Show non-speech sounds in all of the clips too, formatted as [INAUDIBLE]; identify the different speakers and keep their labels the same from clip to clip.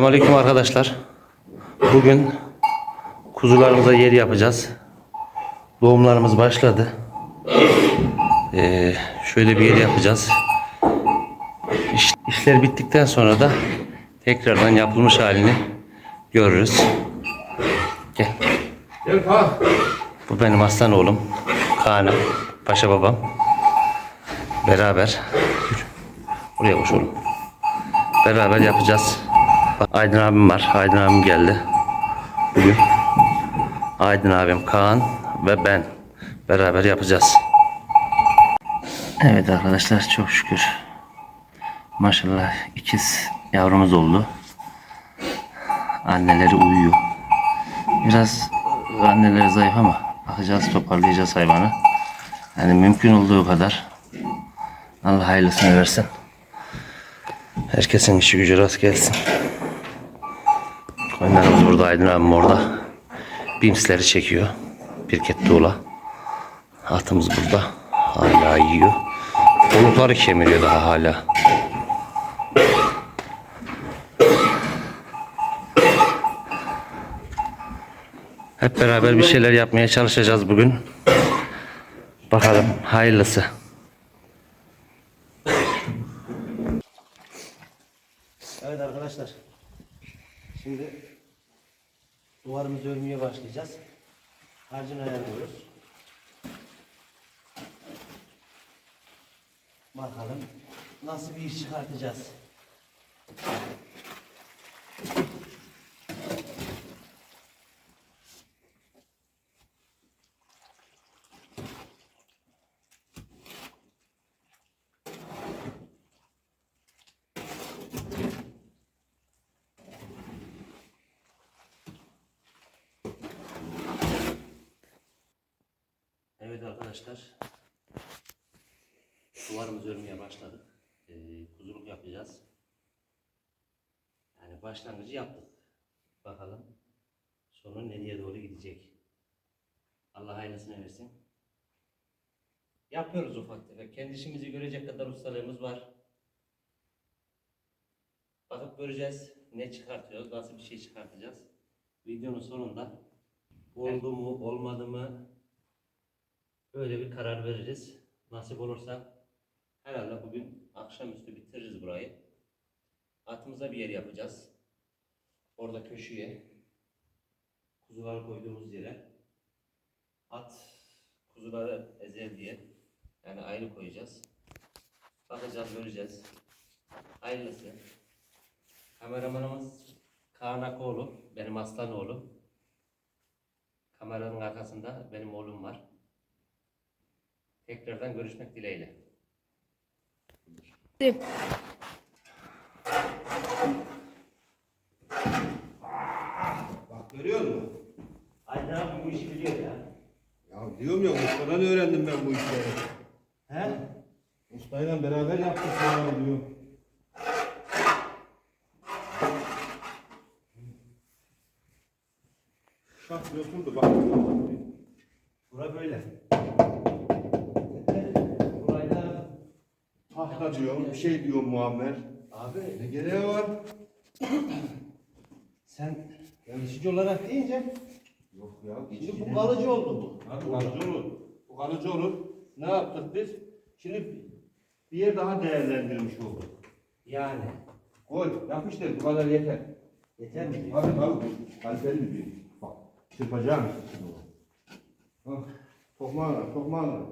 Speaker 1: Selamünaleyküm arkadaşlar. Bugün kuzularımıza yer yapacağız. Doğumlarımız başladı. Ee, şöyle bir yer yapacağız. İş- işler bittikten sonra da tekrardan yapılmış halini görürüz. Gel.
Speaker 2: Gel.
Speaker 1: Bu benim aslan oğlum. Kaan'ım. Paşa babam. Beraber. Oraya koş oğlum. Beraber yapacağız. Aydın abim var. Aydın abim geldi. Bugün. Aydın abim, Kaan ve ben. Beraber yapacağız. Evet arkadaşlar çok şükür. Maşallah ikiz yavrumuz oldu. Anneleri uyuyor. Biraz anneleri zayıf ama bakacağız toparlayacağız hayvanı. Yani mümkün olduğu kadar Allah hayırlısını versin. Herkesin işi gücü rast gelsin. Burada Aydın abim orada. Bimsleri çekiyor. Birket tuğla. Atımız burada. Hala yiyor. Olukları kemiriyor daha hala. Hep beraber bir şeyler yapmaya çalışacağız bugün. Bakalım hayırlısı. Evet arkadaşlar. Şimdi duvarımızı örmeye başlayacağız. Harcını ayarlıyoruz. Bakalım nasıl bir iş çıkartacağız. Evet arkadaşlar. Duvarımızı örmeye başladık. Ee, kuzuluk yapacağız. Yani başlangıcı yaptık. Bakalım sonu nereye doğru gidecek. Allah hayırlısını versin. Yapıyoruz ufak tefek. Kendi işimizi görecek kadar ustalığımız var. Bakıp göreceğiz. Ne çıkartıyoruz, nasıl bir şey çıkartacağız. Videonun sonunda oldu mu, olmadı mı Öyle bir karar veririz. Nasip olursa herhalde bugün akşamüstü bitiririz burayı. Atımıza bir yer yapacağız. Orada köşeye kuzuları koyduğumuz yere at kuzuları ezer diye yani ayrı koyacağız. Bakacağız, göreceğiz. Hayırlısı. Kameramanımız Kaan Akoğlu, benim aslan oğlum. Kameranın arkasında benim oğlum var. Tekrardan görüşmek dileğiyle.
Speaker 2: Bak görüyor musun?
Speaker 1: Aydın abi bu işi biliyor ya.
Speaker 2: Ya diyorum ya ustadan öğrendim ben bu işleri.
Speaker 1: He?
Speaker 2: Ustayla beraber yaptık sonra diyor. Şah bir oturdu bak.
Speaker 1: Bura böyle. Burayı da
Speaker 2: Tahta diyor, bir şey diyor Muammer.
Speaker 1: abi
Speaker 2: Ne gereği var?
Speaker 1: sen gelişici olarak deyince
Speaker 2: Yok ya.
Speaker 1: şimdi bu kalıcı oldu bu.
Speaker 2: Bu kalıcı olur. Bu kalıcı olur. Ne yaptık biz? Şimdi bir yer daha değerlendirmiş olduk.
Speaker 1: Yani.
Speaker 2: Koy, yapıştır. Bu kadar yeter.
Speaker 1: Yeter mi? diyor?
Speaker 2: Abi abi kaliteli bir bir. Bak çırpacağım. Bak tokmağına tokmağına.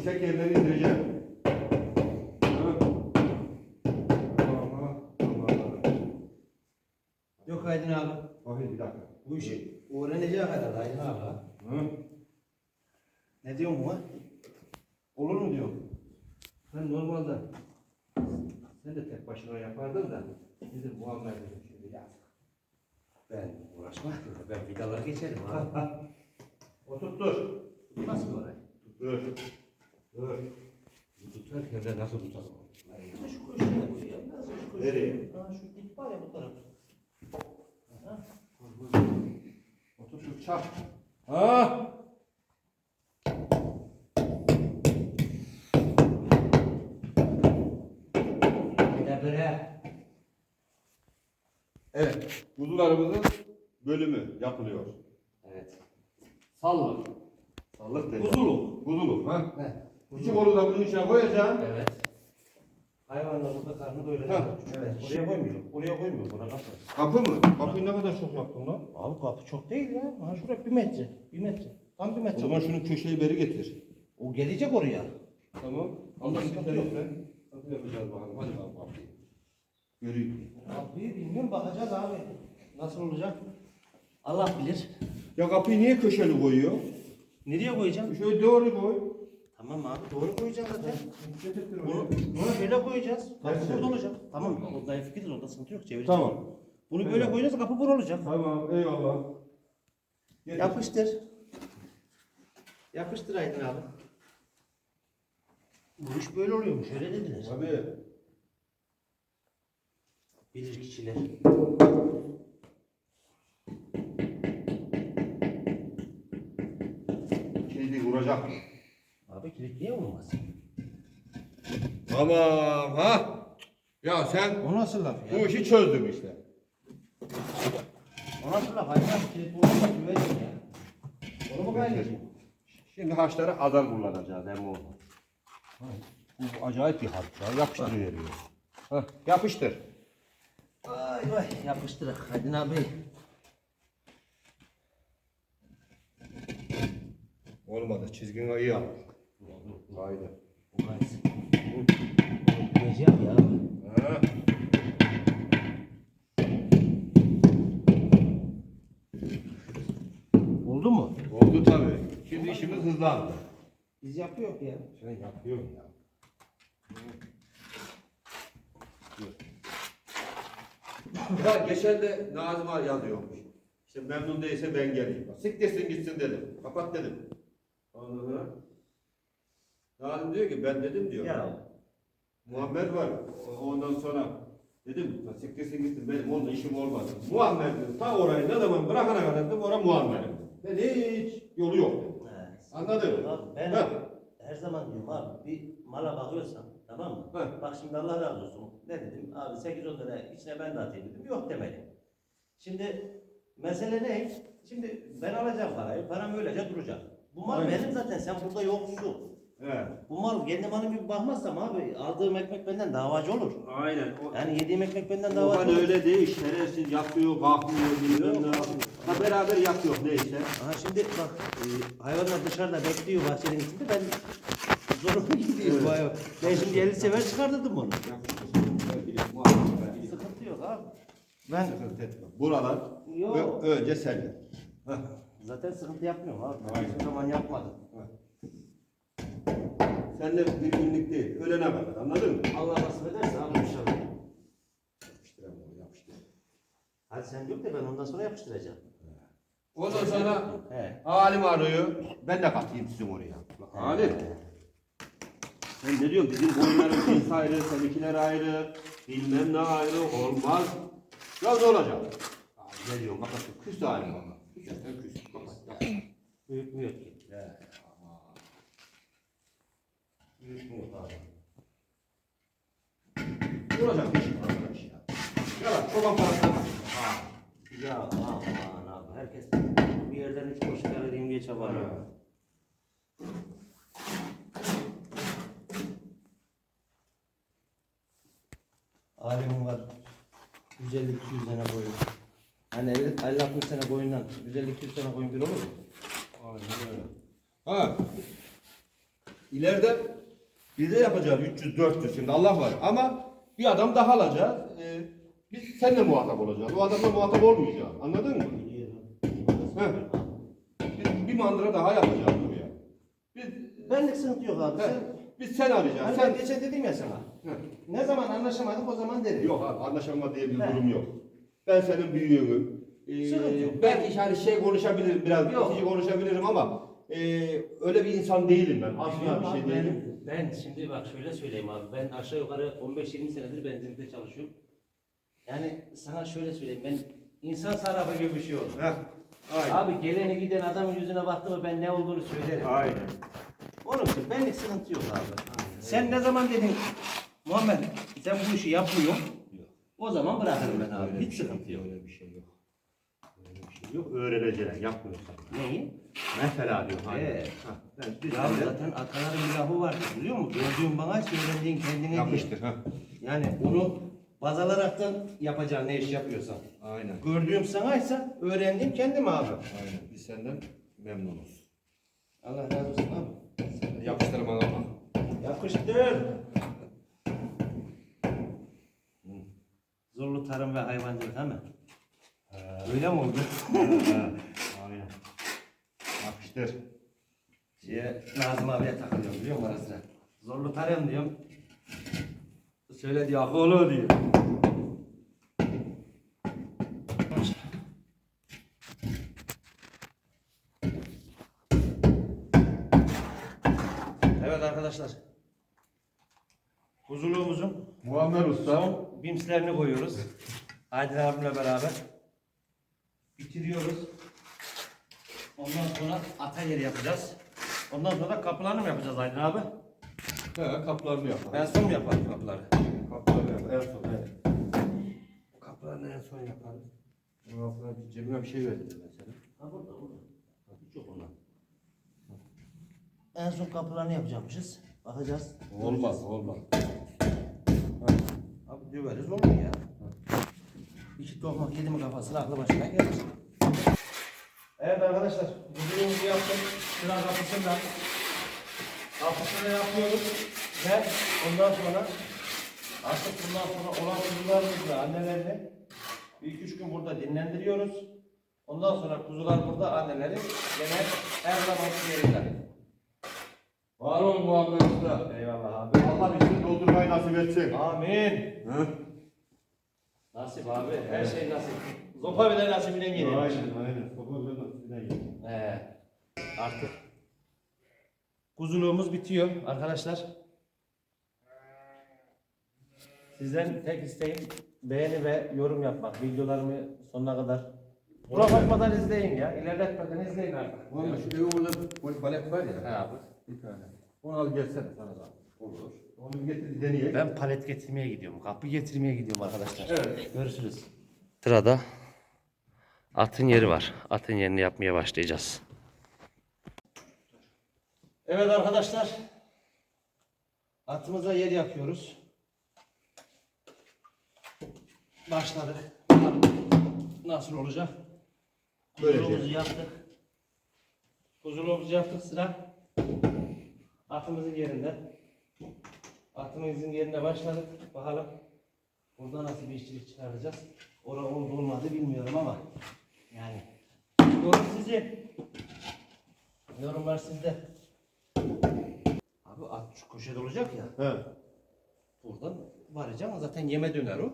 Speaker 2: Yüksek yerleri indireceğim. Ha.
Speaker 1: Yok Aydın abi.
Speaker 2: Bakayım bir dakika.
Speaker 1: Bu işi öğrenecek herhalde Aydın abi. ha.
Speaker 2: Hı?
Speaker 1: Ne diyorsun bu?
Speaker 2: Olur mu diyor. Ben normalde sen de tek başına yapardın da dedim Muammer dedim şimdi ya.
Speaker 1: Ben uğraşmam. Ben vidalara geçerim abi. [LAUGHS]
Speaker 2: Oturttur.
Speaker 1: Nasıl olay?
Speaker 2: Dur. Dur.
Speaker 1: Tutarken de nasıl tutalım? Şu köşeye koyayım. Nasıl şu köşeye?
Speaker 2: Nereye?
Speaker 1: Ha şu dip var ya bu taraf. Ha?
Speaker 2: Oturttur çak. Ha?
Speaker 1: Bir de böyle
Speaker 2: Evet. Kuzularımızın bölümü yapılıyor.
Speaker 1: Evet. Sallı.
Speaker 2: Sallık dedi.
Speaker 1: Kuzuluk.
Speaker 2: Kuzuluk. Ha?
Speaker 1: He.
Speaker 2: İki kolu da bunun içine koyacaksın.
Speaker 1: Evet. Hayvanlar burada karnı doyuracak. Evet. Oraya koymuyor. Oraya koymuyor. Buna kapı.
Speaker 2: Kapı mı? Kapıyı ne kadar çok yaptın lan?
Speaker 1: Abi kapı çok değil ya. Ha şuraya bir metre. Bir metre. Tam bir
Speaker 2: O
Speaker 1: metre.
Speaker 2: zaman şunun köşeyi beri getir.
Speaker 1: O gelecek oraya.
Speaker 2: Tamam. Allah
Speaker 1: sıkıntı
Speaker 2: sıkıntı
Speaker 1: yok.
Speaker 2: Nasıl yapacağız bakalım. Hadi bakalım kapıyı. Göreyim.
Speaker 1: Kapıyı bilmiyorum bakacağız abi. Nasıl olacak? Allah bilir.
Speaker 2: Ya kapıyı niye köşeli koyuyor?
Speaker 1: Nereye koyacağım?
Speaker 2: Şöyle doğru koy.
Speaker 1: Tamam abi doğru koyacağım zaten. Bunu, bunu şöyle koyacağız. Kapı burada olacak. Tamam. Orada fikir orada sıkıntı yok. Çevireceğiz.
Speaker 2: Tamam.
Speaker 1: Bunu böyle koyacağız kapı burada olacak.
Speaker 2: Tamam. Eyvallah. Getir.
Speaker 1: Yapıştır. Yapıştır Aydın abi. Bu iş böyle oluyormuş. Öyle dediler.
Speaker 2: Tabii.
Speaker 1: Bilir kişiler.
Speaker 2: Kilidi vuracak.
Speaker 1: Abi kilit niye olmaz?
Speaker 2: Tamam ha. Ya sen
Speaker 1: O nasıl laf
Speaker 2: bu işi çözdün işte.
Speaker 1: O nasıl laf? Abi kilit olmaz. Güvenin ya. Onu mu kaynayacağım?
Speaker 2: Şimdi haçları azar kullanacağız hem o. Bu acayip bir harç ya. Yapıştırıveriyor. Hah, yapıştır.
Speaker 1: Vay vay yapıştırık Aydın abi.
Speaker 2: Olmadı. Çizgin iyi al. Haydi.
Speaker 1: Bileceğim ya.
Speaker 2: Ha.
Speaker 1: Oldu mu?
Speaker 2: Oldu tabii. Şimdi işimiz hızlandı.
Speaker 1: Biz yapıyor ya.
Speaker 2: Sen yapıyorsun ya. Ya geçen de Nazım'a yazıyormuş. İşte memnun değilse ben geleyim. Siktirsin gitsin dedim. Kapat dedim. Ondan sonra Nazım diyor ki ben dedim diyor.
Speaker 1: Ya.
Speaker 2: Muammer var. Ondan sonra dedim "Ya siktirsin gitsin benim onunla işim olmaz. Muammer dedim. Ta orayı ne zaman bırakana kadar dedim ora Muammer'im. Ben hiç yolu yok dedim.
Speaker 1: Evet.
Speaker 2: Anladın mı?
Speaker 1: Ben
Speaker 2: Ha.
Speaker 1: her zaman diyorum abi bir mala bakıyorsan tamam mı?
Speaker 2: Ha.
Speaker 1: Bak şimdi Allah razı olsun. Ne dedim? Abi 8-10 tane içine ben de atayım dedim. Yok demedim. Şimdi mesele ne? Şimdi ben alacağım parayı. Param öylece duracak. Bu mal
Speaker 2: Aynen.
Speaker 1: benim zaten. Sen burada yoksun.
Speaker 2: He.
Speaker 1: Bu mal kendi malım gibi bakmazsam abi aldığım ekmek benden davacı olur.
Speaker 2: Aynen. O,
Speaker 1: Yani yediğim ekmek benden davacı
Speaker 2: hani
Speaker 1: olur.
Speaker 2: öyle değil. Şerefsiz yapıyor, kalkmıyor, bilmem ne yapıyor. Ha beraber yatıyor neyse.
Speaker 1: Aha şimdi bak e, hayvanlar dışarıda bekliyor bahçenin içinde ben zoruma [LAUGHS] gidiyor bu hayvan. Ben şimdi 50 sefer çıkartırdım onu. Sıkıntı yok abi. Ben
Speaker 2: Sıkıntı etme. Buralar
Speaker 1: Yok.
Speaker 2: ö- önce senin. Heh.
Speaker 1: zaten sıkıntı yapmıyorum abi. Ben
Speaker 2: Aynen.
Speaker 1: hiçbir zaman yapmadım.
Speaker 2: Sen de bir günlük değil. Ölene kadar anladın mı?
Speaker 1: Allah nasip ederse abi inşallah.
Speaker 2: Yapıştıramam, yapıştır.
Speaker 1: Hadi sen yok da ben ondan sonra yapıştıracağım.
Speaker 2: Ondan sonra
Speaker 1: He.
Speaker 2: Halim arıyor. Ben de katayım sizin oraya. Halim. Sen ne diyorsun? Bizim boyunlarımız ayrı, seninkiler ayrı, bilmem ne ayrı, olmaz. Ya ne olacak? Abi ne diyorsun? Bak şu küs halim bana. Küs.
Speaker 1: Büyük mü yok ki? Abi?
Speaker 2: Ne olacak bir şey arkadaş ya? Ya bak çoban parasına bak. Ha.
Speaker 1: Ya aman abi herkes bir yerden üç kar edeyim diye çabalıyor. Alemim var. 150-200 tane koyun. Hani 50-60 sene koyundan 150-200 tane koyun bir olur mu?
Speaker 2: Aynen öyle. Ha. İleride biz de yapacağız 300-400 şimdi Allah var ama bir adam daha alacağız. Ee, biz seninle muhatap olacağız. O adamla muhatap olmayacağız. Anladın mı? Biz bir mandıra daha yapacağız buraya. Biz,
Speaker 1: Benlik sıkıntı yok abi. Sen,
Speaker 2: biz sen arayacaksın.
Speaker 1: hani
Speaker 2: Sen,
Speaker 1: ben geçen dedim ya sana.
Speaker 2: He.
Speaker 1: Ne zaman anlaşamadık o zaman derim.
Speaker 2: Yok abi anlaşılma diye bir
Speaker 1: He.
Speaker 2: durum yok. Ben senin büyüğünüm. Ee,
Speaker 1: Sıkıntı yok.
Speaker 2: belki hani şey konuşabilirim biraz,
Speaker 1: Yok.
Speaker 2: itici konuşabilirim ama e, öyle bir insan değilim ben. Asla bir şey değilim.
Speaker 1: Ben, şimdi bak şöyle söyleyeyim abi. Ben aşağı yukarı 15-20 senedir benzinlikte çalışıyorum. Yani sana şöyle söyleyeyim. Ben insan sarrafı gibi bir şey.
Speaker 2: Heh. Aynen.
Speaker 1: Abi geleni giden adamın yüzüne baktı mı ben ne olduğunu söylerim.
Speaker 2: Aynen.
Speaker 1: Onun için benlik sıkıntı yok abi. Sen ne zaman dedin Muhammed sen bu işi yapmıyorsun. O zaman bırakırım ben abi. Hiç sıkıntı yok.
Speaker 2: Öyle bir şey yok. Öyle bir şey yok. Öğreneceksin. Yapmıyorsan.
Speaker 1: Neyi?
Speaker 2: Mesela diyor. Hani.
Speaker 1: Ee,
Speaker 2: Ha, bir
Speaker 1: Ya zaten ataların bir lafı var biliyor musun? Gördüğün bana söylediğin kendine diye.
Speaker 2: yapıştır. Ha.
Speaker 1: Yani onu baz alaraktan yapacağın ne iş yapıyorsan.
Speaker 2: Aynen.
Speaker 1: Gördüğüm sanaysa öğrendiğim kendim abi.
Speaker 2: Aynen. Biz senden memnunuz.
Speaker 1: Allah razı olsun abi.
Speaker 2: Yapıştırma ama.
Speaker 1: Yapıştır. Zorlu tarım ve hayvancılık değil mi? Öyle mi oldu? [LAUGHS]
Speaker 2: Aynen. Yapıştır.
Speaker 1: Şeye, Nazım abiye takılıyorum biliyor musun ara sıra? Zorlu tarım diyorum. Söyle diyor, akıllı diyor. Evet arkadaşlar. Huzurluğumuzun
Speaker 2: Muammer Usta.
Speaker 1: son bimslerini koyuyoruz. Aydın abimle beraber. Bitiriyoruz. Ondan sonra ata yeri yapacağız. Ondan sonra kapılarını mı yapacağız Aydın abi?
Speaker 2: He, kaplarını yapalım.
Speaker 1: En son mu yapalım kapıları?
Speaker 2: Kaplarını yapalım. En son.
Speaker 1: Evet. Kapılarını en son yaparız.
Speaker 2: Bu kapılar bir cebime bir şey verdi mesela.
Speaker 1: Ha burada burada. Hiç yok ondan. En son kapılarını yapacakmışız. Bakacağız.
Speaker 2: Olmaz, olmaz.
Speaker 1: Abi döveriz olur ya. İki tokmak yedi mi kafasına aklı başına gelir. Evet arkadaşlar, bugünümüzü yaptık. Sıra kapısında. Kapısını yapıyoruz ve ondan sonra artık bundan sonra olan kuzularımızla annelerini bir üç gün burada dinlendiriyoruz. Ondan sonra kuzular burada anneleri gene her zaman yerinde.
Speaker 2: Var ol Muammer Usta.
Speaker 1: Eyvallah abi.
Speaker 2: Allah işini doldurmayı nasip etsin.
Speaker 1: Amin.
Speaker 2: Hı?
Speaker 1: Nasip abi, her şey nasip. Zopa bile nasibinden geliyor.
Speaker 2: Aynen, aynen. Soba bile nasibine geldi.
Speaker 1: Ee, artık kuzuluğumuz bitiyor arkadaşlar. Sizden tek isteğim beğeni ve yorum yapmak. Videolarımı sonuna kadar bırakmadan izleyin ya. İlerletmeden izleyin artık.
Speaker 2: Şu evi orada palet var ya.
Speaker 1: He abi.
Speaker 2: Bir tane. Onu al gelsene sana da. Olur. Onu getir deneyelim.
Speaker 1: Ben palet getirmeye gidiyorum. Kapı getirmeye gidiyorum arkadaşlar.
Speaker 2: Evet.
Speaker 1: Görüşürüz.
Speaker 3: Sırada atın yeri var. Atın yerini yapmaya başlayacağız.
Speaker 1: Evet arkadaşlar. Atımıza yer yapıyoruz. Başladık. Nasıl olacak? Kuzuluğumuzu yaptık. Kuzuluğumuzu yaptık sıra. Atımızın yerinde. Atımızın yerine başladık. Bakalım. Burada nasıl bir işçilik çıkaracağız? Orada oldu olmadı bilmiyorum ama. Yani. Yorum sizin. Yorumlar sizde. Abi at şu köşede olacak ya.
Speaker 2: He.
Speaker 1: Buradan varacağım. Zaten yeme döner o.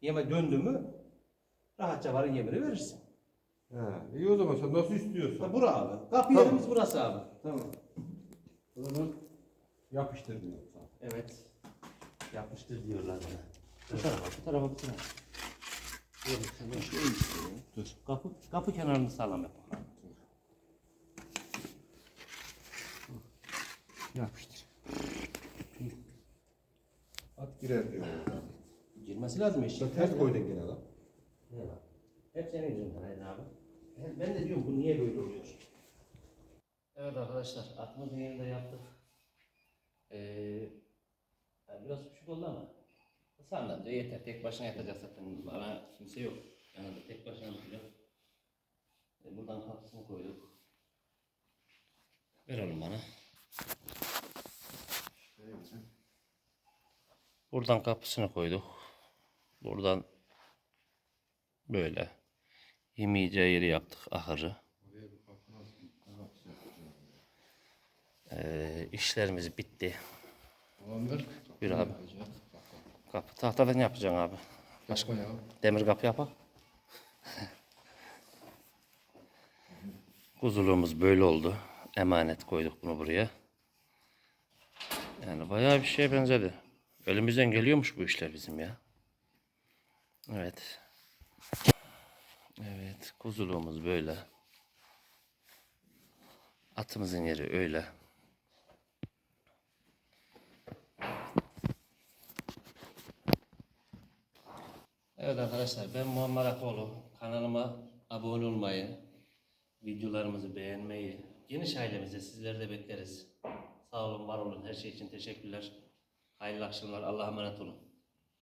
Speaker 1: Yeme döndü mü rahatça varın yemini verirsin.
Speaker 2: He. İyi o zaman sen nasıl istiyorsan.
Speaker 1: Ha, bura abi. Kapı
Speaker 2: Tamam.
Speaker 1: yerimiz burası abi.
Speaker 2: Tamam. O zaman yapıştır diyor.
Speaker 1: Evet. Yapmıştır diyorlar bana. Bu tarafa, bu tarafa, bu tarafa. Dur, sen şey Dur. Kapı, kapı kenarını sağlam yap.
Speaker 2: Yapıştır. At girer diyor.
Speaker 1: Girmesi lazım eşek.
Speaker 2: Ters koydun gene lan.
Speaker 1: Ne lan? Hep senin yüzünden Aydın abi. Ben- Ben de diyorum bu niye böyle oluyor? Evet arkadaşlar atımızın yerinde yaptık. Ee, yani biraz küçük oldu ama sandım da yeter tek başına yatacak zaten bana kimse yok. Yani tek başına yapacak. Ee, buradan kapısını koyduk.
Speaker 3: Ver oğlum bana. Buradan kapısını koyduk. Buradan böyle yemeyeceği yeri yaptık ahırı. Ee, işlerimiz bitti. Bir abi. Kapı tahtadan yapacaksın abi. Başka demir kapı yapak. Kuzuluğumuz böyle oldu. Emanet koyduk bunu buraya. Yani bayağı bir şeye benzedi. Elimizden geliyormuş bu işler bizim ya. Evet. Evet, kuzuluğumuz böyle. Atımızın yeri öyle.
Speaker 1: Evet arkadaşlar ben Muammer Akoğlu. Kanalıma abone olmayı, videolarımızı beğenmeyi, geniş ailemize sizleri de bekleriz. Sağ olun, var olun. Her şey için teşekkürler. Hayırlı akşamlar. Allah'a emanet olun.